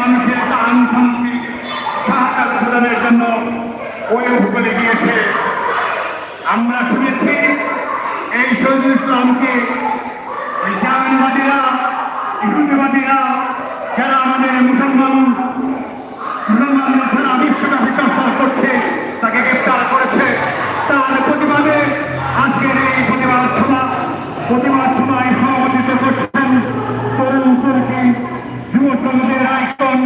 মানুষের সহায়তা প্রদানের জন্য ওই উপকূলে গিয়েছে। আমরা শুনেছি এই শহীদুল ইসলামকে জাহানবাদীরা ইহুদিবাদীরা যারা আমাদের মুসলমান মুসলমানদের সারা বিশ্বব্যাপী চর্চা করছে তাকে গ্রেপ্তার করেছে তার প্রতিবাদে আজকের এই প্রতিবাদ সভা প্রতিবাদ সভায় সভাপতিত্ব করছেন তরুণ তুর্কি যুব সমাজের আইকন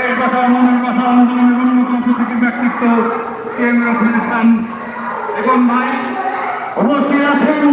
এই কথা মনের কথা আন্দোলনের অন্যতম প্রতীকী ব্যক্তিত্ব কেন্দ্র ফিরেছেন এবং ভাই উপস্থিত আছেন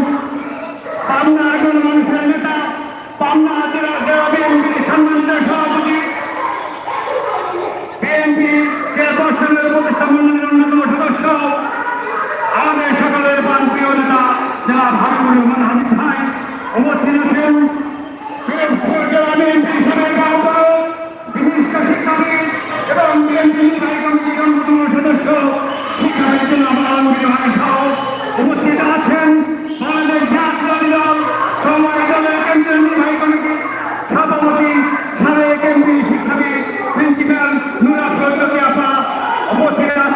nous la faisons pas,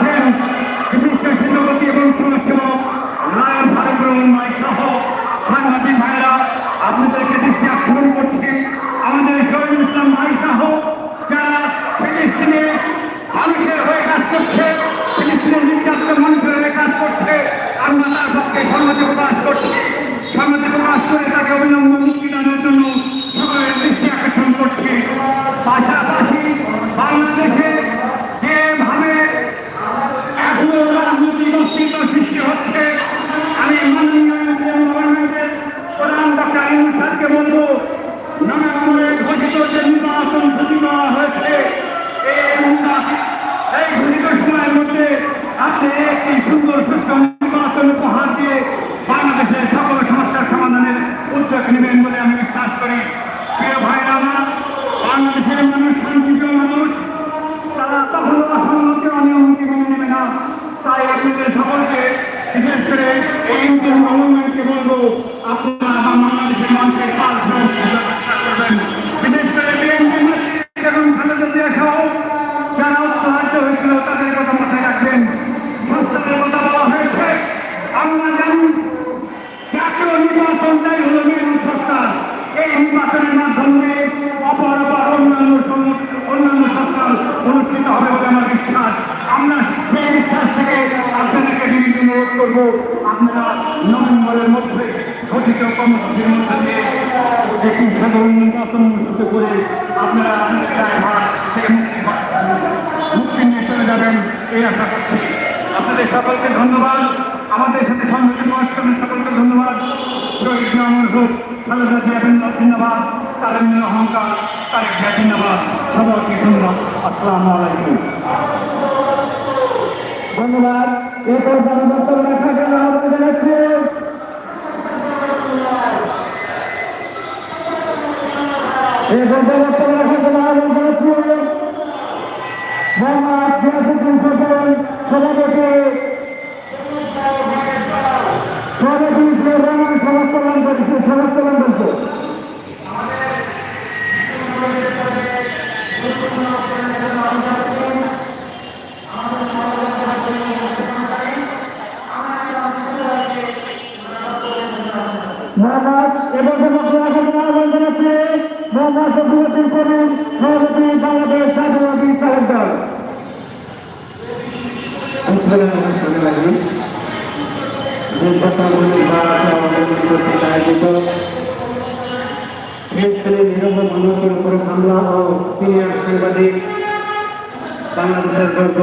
আপনি একটি সুন্দর সুস্থ নির্বাচন উপহার দিয়ে বাংলাদেশের সকল সমস্যার সমাধানের উদ্যোগ নেবেন বলে আমি বিশ্বাস করি। প্রিয় ভাইরা আমার, বাংলাদেশের মানুষ, শান্তিপ্রিয় মানুষ, তারা তখন অসম্মতি অনিয়মকে মেনে নেবে না। তাই আপনাদের সকলকে বিশেষ করে এই নির্বাচনটাই হলো মেরু সরকার এই নির্বাচনের মাধ্যমে অপর অপর অন্যান্য অন্যান্য সরকার অনুষ্ঠিত হবে বলে আমার বিশ্বাস। আমরা সেই বিশ্বাস থেকে আপনাদেরকে বিনীত অনুরোধ করব, আপনারা নভেম্বরের মধ্যে ঘোষিত কর্মসূচির মধ্যে দিয়ে একটি সাধারণ নির্বাচন অনুষ্ঠিত করে আপনারা আপনাদের দায়ভার থেকে মুক্তি মুক্তি নিয়ে চলে যাবেন, এই আশা করছি। আপনাদের সকলকে ধন্যবাদ। আমাদের সাথে সংযুক্ত অনুষ্ঠানের সকলকে ধন্যবাদ। খালেদা জিয়া ধন্যবাদ তারেন অহংকার তারেক জিয়া ধন্যবাদ সবাইকে ধন্যবাদ। আসসালামু আলাইকুম। ধন্যবাদ। এরপর যারা বক্তব্য রাখার জন্য আহ্বান সভাপতি রহমান সমাজ কল্যাণ পরিষদ সমাজ কল্যাণ পরিষদ মোহাম্মদ এবং আহ্বান জানাচ্ছি মোহাম্মদ শফিউদ্দিন করিম সভাপতি বাংলাদেশ জাতীয়বাদী চালক দল। নিরব মানুষের উপর হামলা সাংবাদিক বাংলাদেশের গর্ব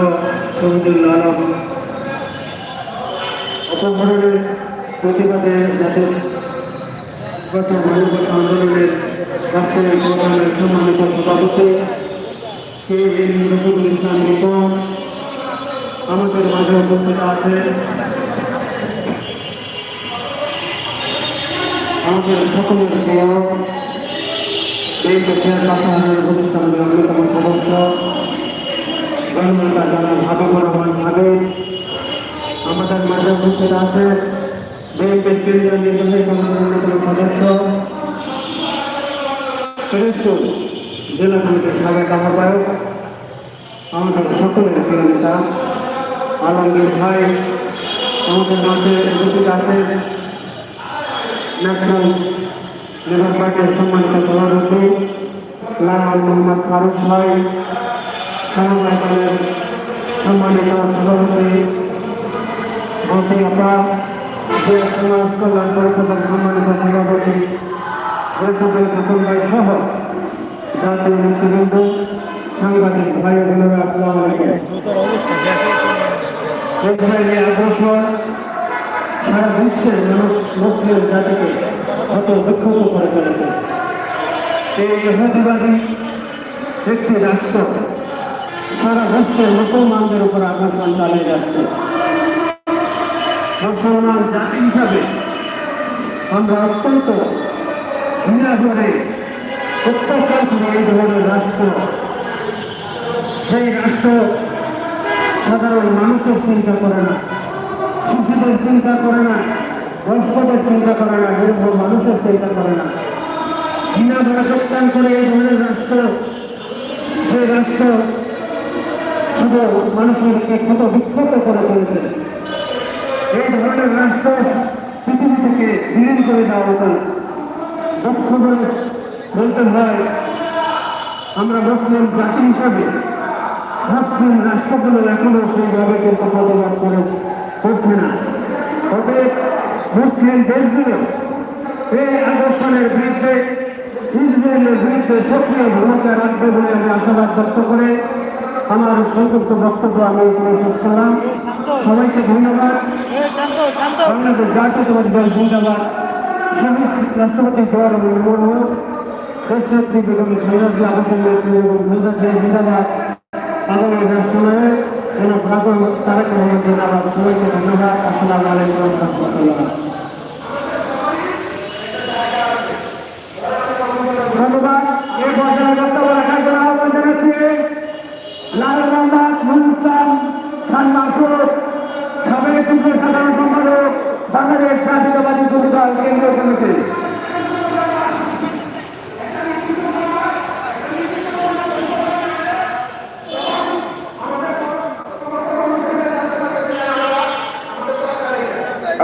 শহীদুল আলম। অপহরণের প্রতিবাদে যাতে আন্দোলনের রাষ্ট্রীয় প্রধানের সম্মানিত সভাপতি কে এম রফিকুল ইসলাম রিপন। আমাদের মাঝে উপস্থিত আছে আমাদের সকলের প্রিয় এই দেশের পাশাপাশি অন্যতম সদস্য জন্মতা যারা হাবিবুর রহমান হাবিব আমাদের মাঝে উপস্থিত আছে। বিএনপির কেন্দ্রীয় নির্বাহী কমিটির অন্যতম সদস্য। ফরিদপুর জেলা কমিটির সাবেক আহ্বায়ক, আমাদের সকলের প্রিয় নেতা আলমগীর ভাই, আমাদের সম্মানিত সভাপতি, লাল মোহাম্মদ ফারুক ভাই সমবায়নের সম্মানিত সভাপতি মন্ত্রী আপা যে সমাজ কল্যাণ পরিষদের সম্মানিত সভাপতি বৈষ্ণবের খাতুন ভাই সহ জাতীয় নেতৃবৃন্দ সাংবাদিক ভাই বোনেরা আসসালামু আলাইকুম আগ্রাসন সারা বিশ্বের মানুষ মুসলিম জাতিকে কত বিক্ষত করে ফেলেছে এই ইহুদিবাদী একটি রাষ্ট্র সারা বিশ্বের মুসলমানদের উপর আগ্রাসন চালিয়ে যাচ্ছে। মুসলমান জাতি হিসাবে আমরা অত্যন্ত ঘৃণা করে প্রত্যাখ্যান করি এই ধরনের রাষ্ট্র। সেই রাষ্ট্র সাধারণ মানুষের চিন্তা করে না, শিশুদের চিন্তা করে না, বয়স্কদের চিন্তা করে না নির্ভর মানুষের চিন্তা করে না। ঘৃণা ধরে করে এই ধরনের রাষ্ট্র, সেই রাষ্ট্র শুধু মানুষেরকে কত বিক্ষত করে তুলেছে এই ধরনের রাষ্ট্র পৃথিবী থেকে বিলীন করে দেওয়া উচিত বলতে হয়, আমরা মুসলিম জাতি হিসাবে মুসলিম রাষ্ট্রগুলো এখনও সেইভাবে কিন্তু প্রতিবাদ করে করছে না। তবে মুসলিম দেশগুলো এই আদর্শনের বিরুদ্ধে, ইসরায়েলের বিরুদ্ধে সক্রিয় ভূমিকা রাখবে বলে আমি আশাবাদ ব্যক্ত করে আমার সংক্ষিপ্ত বক্তব্য আমি এখানে শেষ করলাম। সবাইকে ধন্যবাদ। বাংলাদেশ জাতীয়তাবাদী দল জিন্দাবাদ। শহীদ রাষ্ট্রপতি জওয়াহরলাল মুর্মু দেশনেত্রী বেগম সৈরাজি মুজাফির জিন্দাবাদ। আগামী রাষ্ট্রনায়ক যেন ভাগন তারেক রহমান জিন্দাবাদ। সবাইকে ধন্যবাদ। আসসালামু আলাইকুম রহমতুল্লাহ। এই পর্যায়ে বক্তব্য রাখার জন্য আহ্বান জানাচ্ছি লাল মোহাম্মদ নুরুল ইসলাম খান মাসুদ সাবেক যুগ্ম সাধারণ সম্পাদক বাংলাদেশ জাতীয়তাবাদী যুব দল কেন্দ্রীয় কমিটি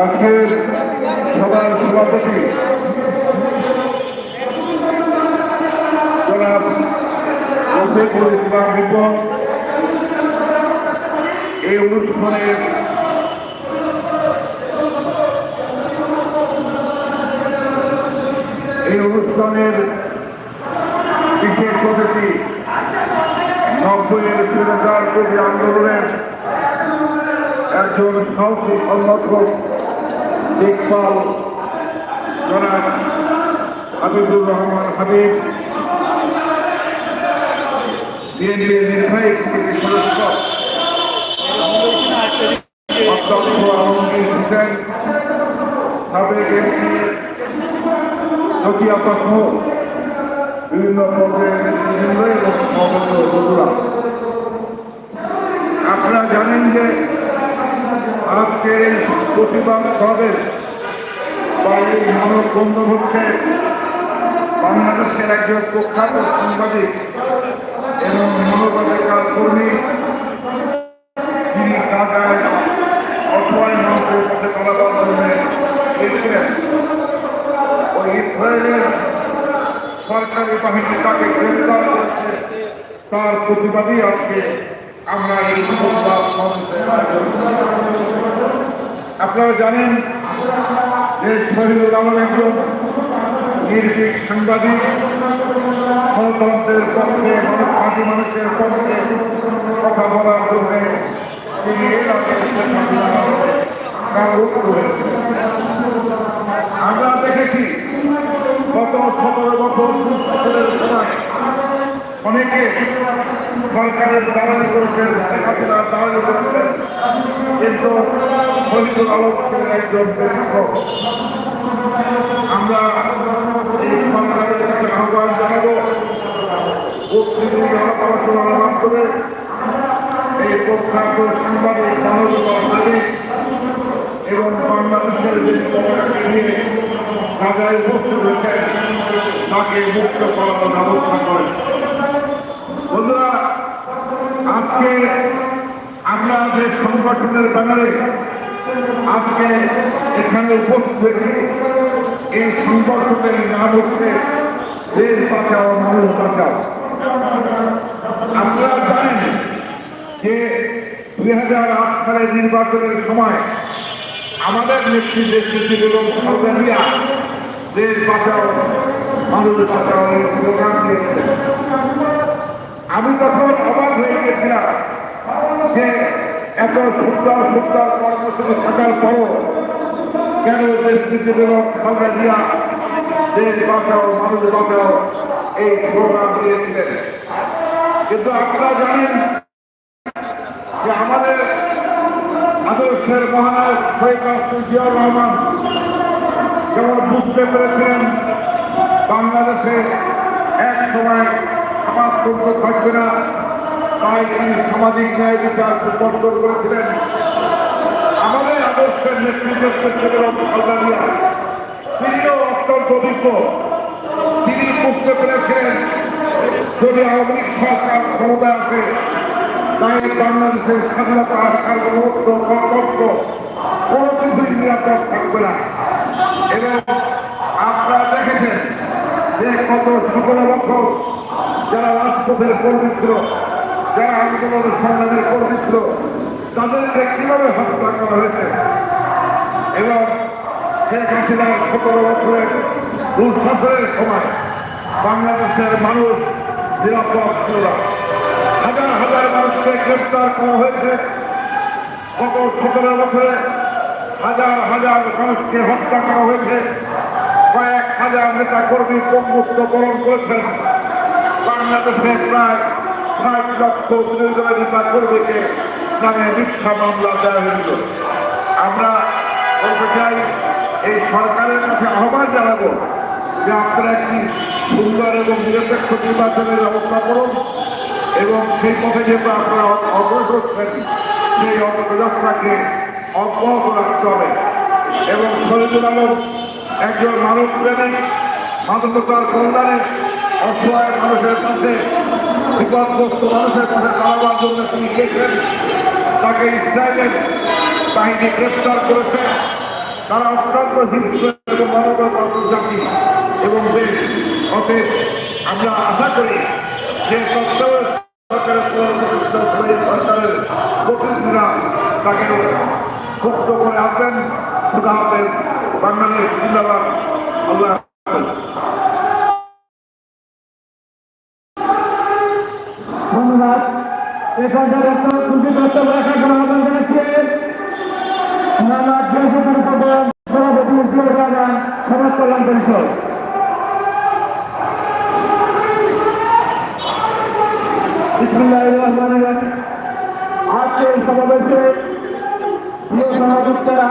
আজকের সভার সভাপতি জনাব রফিকুল ইসলাম এই অনুষ্ঠানের এই অনুষ্ঠানের বিশেষ অতিথি সুরকার কবি আন্দোলনের একজন সাহসী সংগঠক দেখভাল জনাব হাবিবুর রহমান হাবিব। বিএনপির নির্বাহী কমিটির সদস্য। বিভিন্ন পর্যায়ের বন্ধুরা। আপনারা জানেন যে আজকের এই প্রতিবাদ সমাবেশ বা এই মানববন্ধন হচ্ছে বাংলাদেশের একজন প্রখ্যাত সাংবাদিক এবং মানবাধিকার কর্মী। যিনি কাজায় অসহায় মানুষের মধ্যে কলাবার জন্য গিয়েছিলেন ওই ইসরায়েলের সরকারি বাহিনী তাকে গ্রেফতার করেছে। তার প্রতিবাদী আজকে আমরা এই। আপনারা জানেন যে শহীদুল আলম একজন নির্ভীক সাংবাদিক, গণতন্ত্রের পক্ষে মানববাদী মানুষের পক্ষে কথা বলার জন্য তিনি। আমরা দেখেছি গত সতেরো বছর সময় অনেকে সরকারের দালালি করেছেন হাসিনার দালালি করেছেন, কিন্তু ফরিদুল আলম ছিলেন একজন শিক্ষক আমরা এই সরকারের কাছে আহ্বান জানাব আলোচনার মাধ্যমে এই প্রখ্যাত সাংবাদিক মানবতা নারী এবং বাংলাদেশের যে নিয়ে রাজায় রয়েছেন তাকে মুক্ত করার ব্যবস্থা করেন বন্ধুরা আজকে আমরা যে সংগঠনের ব্যানারে আজকে এখানে উপস্থিত হয়েছি, এই সংগঠনের নাম হচ্ছে দেশ বাঁচাও, মানুষ বাঁচাও। আপনারা জানেন যে দুই হাজার আট সালের নির্বাচনের সময় আমাদের নেতৃত্বে কৃষি এবং সরকারিয়া দেশ বাঁচাও, মানুষ বাঁচাও স্লোগান দিয়েছিলেন। আমি তখন অবাক হয়ে গেছিলাম যে এত সুন্দর সুন্দর কর্মসূচি থাকার পরও কেন দেশনীতি এবং খালদা দেশ বাঁচাও, মানুষ বাঁচাও, এই স্লোগান দিয়েছিলেন। কিন্তু আপনারা জানেন যে আমাদের আদর্শের মহানায়ক রহমান যেমন বুঝতে পেরেছিলেন বাংলাদেশে এক সময় সমাজ থাকবে না তাই তিনি সামাজিক ন্যায় বিচার প্রবর্তন করেছিলেন। আমাদের আদর্শের নেতৃত্ব খালদারিয়া তিনিও অত্যন্ত অভিজ্ঞ। তিনি বুঝতে পেরেছিলেন যদি আওয়ামী সরকার ক্ষমতা আসে, তাই বাংলাদেশের স্বাধীনতা মুহূর্ত গণতন্ত্র কোনো কিছুই নিরাপদ থাকবে না। এবং আপনারা দেখেছেন যে কত সতেরো বছর যারা রাজপথের কর্মী ছিল, যারা আন্দোলনের সংগ্রামের কর্মী ছিল, তাদেরকে কীভাবে হত্যা করা হয়েছে? এবং শেখ হাসিনার সতেরো বছরের দুঃশাসনের সময় বাংলাদেশের মানুষ নিরাপদ ছিল না। হাজার হাজার মানুষকে গ্রেপ্তার করা হয়েছে। গত সতেরো বছরে হাজার হাজার মানুষকে হত্যা করা হয়েছে। কয়েক হাজার নেতা কর্মী মুক্ত বরণ করেছেন। বাংলাদেশে প্রায় ষাট লক্ষ নেতা কর্মীকে নামে মিথ্যা মামলা দেওয়া হয়েছিল। আমরা বলতে চাই, এই সরকারের কাছে আহ্বান জানাব যে আপনারা একটি সুন্দর এবং নিরপেক্ষ নির্বাচনের ব্যবস্থা করুন এবং সেই পথে যেহেতু আপনারা অগ্রসর হচ্ছেন, সেই অগ্রযাত্রাকে অব্যাহত রাখতে হবে এবং শহীদুল আলম একজন মানব প্রেমিক মাদকতার কল্যাণে অসহায় মানুষের কাছে বিপদগ্রস্ত মানুষের কাছে দাঁড়াবার জন্য তিনি গেছেন তাকে ইসরায়েলের বাহিনী গ্রেফতার করেছে। তারা অত্যন্ত হিংস্র এবং মানবতার জাতি এবং দেশ অতএব আমরা আশা করি যে সরকারের সরকারের প্রতিনিধিরা তাকে মুক্ত করে আসবেন খুদা হাফেজ বাংলাদেশ জিন্দাবাদ। আল্লাহ হাফেজ। ধন্যবাদ এখন ডাক্তার খুশি বক্তব্য রাখার জন্য আহ্বান জানাচ্ছি। মোহাম্মদ জয়সুদ্দিন উপকরণ সভাপতি রহমান সমাজ কল্যাণ পরিষদ। বিসমুল্লাহ রহমান রহিম। আজকে সমাবেশে প্রিয় সভাপতিরা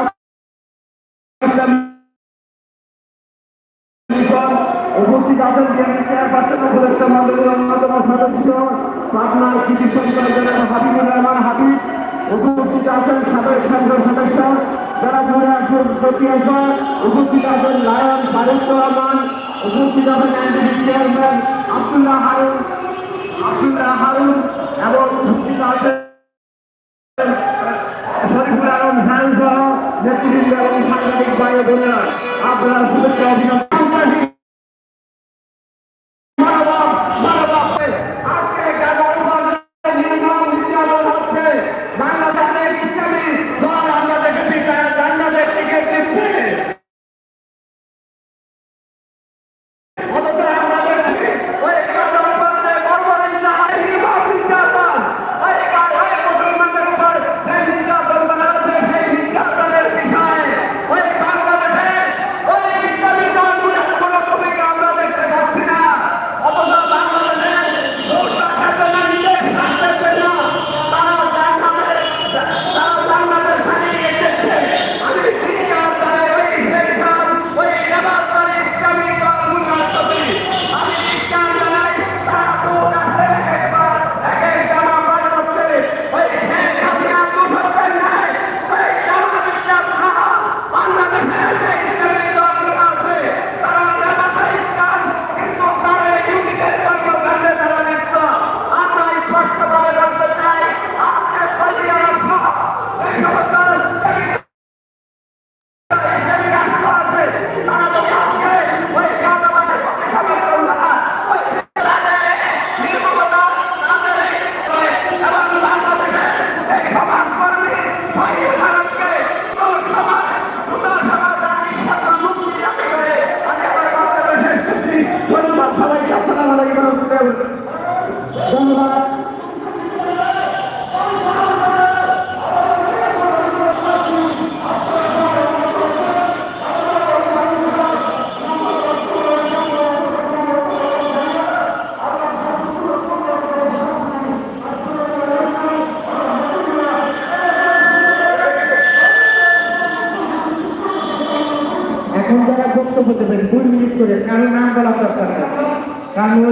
উপস্থিত আছেন বিএনপি চেয়ারপারসন, উপদেষ্টা মন্ডলীর অন্যতম সদস্য পাবনার কৃষি সঞ্চালকের হাবিবুর রহমান হাবিব। উপস্থিত আছেন সাবেক সংসদ সদস্য, যারা মুরাদপুর প্রতিহাসন উপস্থিত আছেন লায়ন ফারুক রহমান। উপস্থিত আছেন এনডিপি চেয়ারম্যান আব্দুল্লাহ হারুন আব্দুল্লাহ হারুন, এবং উপস্থিত আছেন নেতৃবৃন্দ এবং সাংবাদিক ভাই বোনেরা। আপনারা শুভেচ্ছা অভিনন্দন।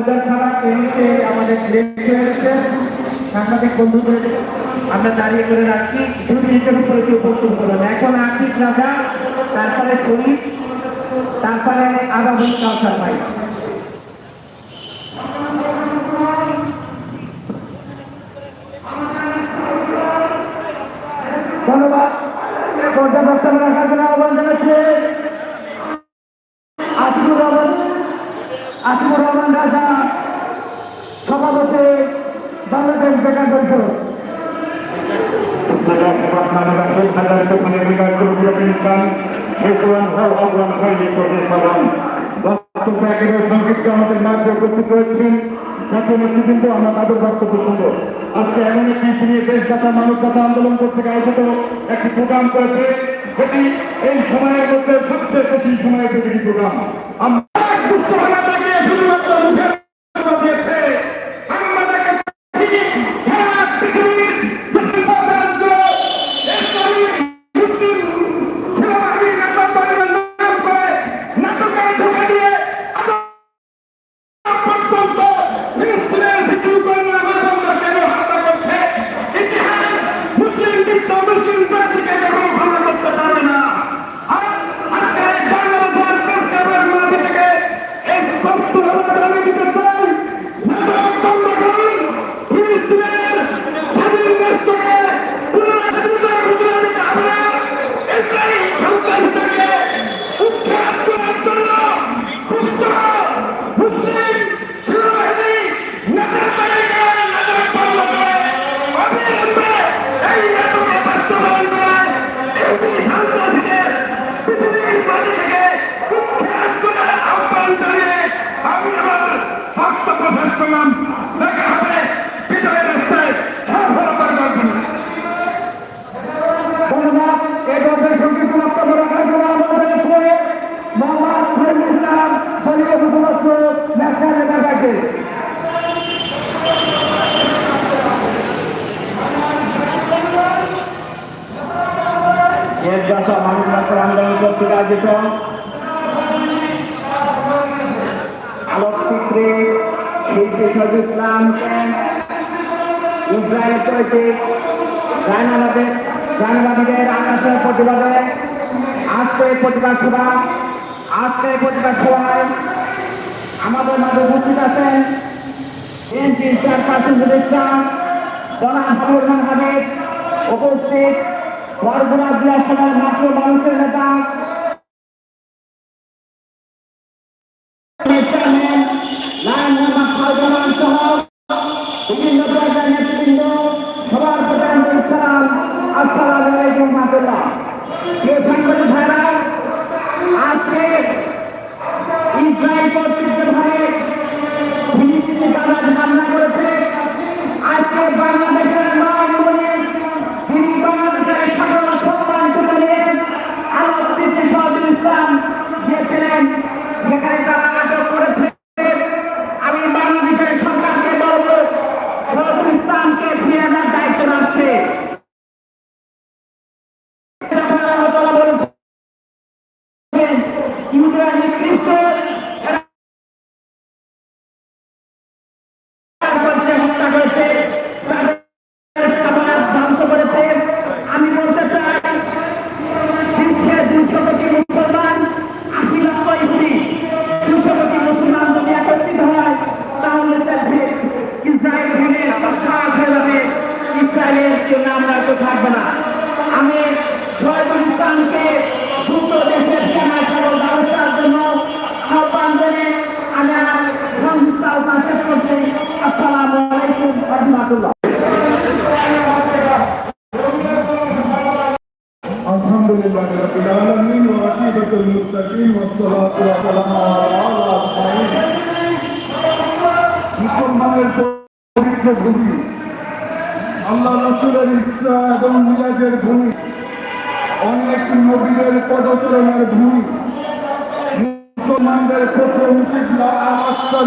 উদ্ধার ছাড়া এমনিতে আমাদের লেট হয়ে বন্ধুদের আমরা দাঁড়িয়ে করে রাখছি। দু মিনিটের উপরে কেউ প্রস্তুত করলাম এখন আর্থিক রাজা, তারপরে শরীফ তারপরে আগামী কালচার পাই বক্তব্য শুনব আজকে এমন একটি ইস্যু নিয়ে দেশ কথা, মানব কথা আন্দোলন করতে আয়োজিত একটি প্রোগ্রাম করেছে। যেটি এই সময়ের মধ্যে সবচেয়ে কঠিন সময়ের প্রতিটি প্রোগ্রাম সম্মানিত আলোকচিত্রে শিল্পী সজিব ইসলামকে ইসরায়েল কর্তৃক জাহানাবাদের জাহানাবাদের আকাশের প্রতিবাদে আজকের প্রতিবাদ সভা। আজকের প্রতিবাদ সভায় আমাদের মাঝে উপস্থিত আছেন বিএনপির চেয়ারপারসন উপদেষ্টা জনাব হাবিব। উপস্থিত বরগুনা জেলা সভার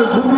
ஒரு